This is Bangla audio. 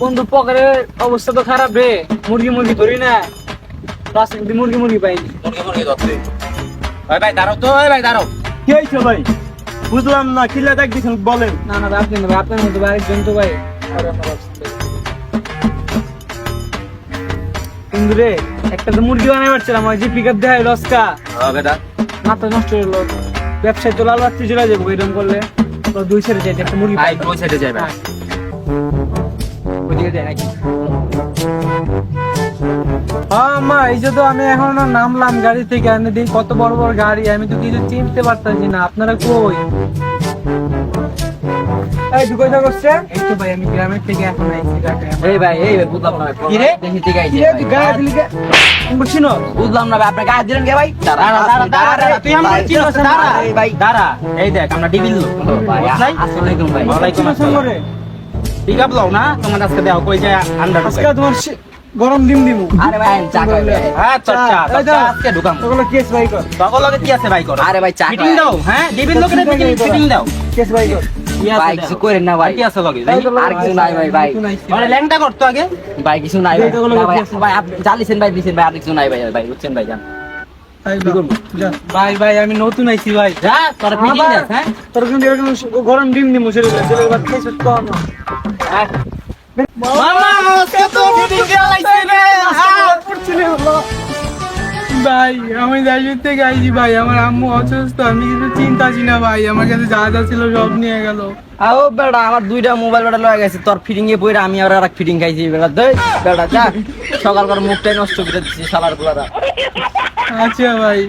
বন্ধু পকেটের অবস্থা তো খারাপ রে মুরগি মুরগি ধরি না। মুরগি মুরগি পাইনি। মুরগি মুরগি ধরতে ভাই ভাই দাঁড়াও তো ভাই দাঁড়াও। কি হয়েছে ভাই? বুঝলাম না কিলা দেখ দিছেন বলেন। না না আপনি না আপনার মতো ভাই আরেকজন তো ভাই। আর আমার অবস্থা। কিন্তু রে একটা তো মুরগি বানাই পারছিলাম ওই যে পিক আপ দেয় লস্কা হ্যাঁ বেটা। মাথা নষ্ট হলো ব্যবসায় তো লাল রাত্রি চলে যাব এরকম করলে। দুই সাইডে যাই একটা মুরগি ওই সাইডে যাই ভাই ওইদিকে নাকি? হ্যাঁ মা এই যে তো আমি এখন নামলাম গাড়ি থেকে আমি দেখি কত বড় বড় গাড়ি আমি তো কিছু চিনতে পারতাছি না আপনারা কই? এই তুই কোথায় করছে এই তো ভাই আমি গ্রামের থেকে এখন আইছি এই ভাই এই ভাই বুঝলাম না কি রে? দেখি ঠিক আছে তুই গায়ে দিলি কে? তুমি না? বুঝলাম না ভাই আপনি গায়ে দিলেন কে ভাই? দাঁড়া, দাঁড়া, দাঁড়া, তুই আমার ভাই, দাঁড়া। এই ভাই দাঁড়া। এই দেখ আমরা ডিবিল লোক। ভাই আসসালামু আলাইকুম ভাই। ওয়ালাইকুম আসসালাম। রে। পিক আপ লও না তোমার আজকে দেও কই যায় আন্ডার আজকে তোমার গরম ডিম দিমু। আরে ভাই চা হ্যাঁ চচ্চা চা, চচ্চা দাও। আজকে ঢুকাম। কেস বাই কর। তখন লগে কি আছে ভাই করো? আরে ভাই চা ফিটিং দাও হ্যাঁ? লোকের ফিটিং ফিটিং দাও। কেস কর। ভাই কিছু করেন না ভাই। কি আছে লগে? আর কিছু নাই ভাই, ভাই। ল্যাংটা করতো আগে? ভাই কিছু নাই ভাই। ভাই? ভাই আপনি জালিছেন ভাই দিছেন ভাই আর কিছু নাই ভাই ভাই বুঝছেন ভাই জান। ভাই ভাই আমি নতুন আইছি ভাই। যা তোর ফিটিং আবার? হ্যাঁ? তোর কিন্তু গরম ডিম দিমু বাদ না। মামা আজকে তো ফিটিং দেওয়া রে পড়ছিলে হলো। ভাই আমি থেকে আইছি ভাই আমার আম্মু অসুস্থ আমি কিছু চিন্তা না ভাই আমার কাছে যা যা ছিল সব নিয়ে গেল। আও বেটা আমার দুইটা মোবাইল বেটা লয়ে গেছে তোর ফিটিং এ পইরা আমি আর এক ফিটিং খাইছি বেটা। দই বেটা যা সকাল করে মুখটাই নষ্ট করে দিচ্ছি শালার গুলারা। আচ্ছা ভাই।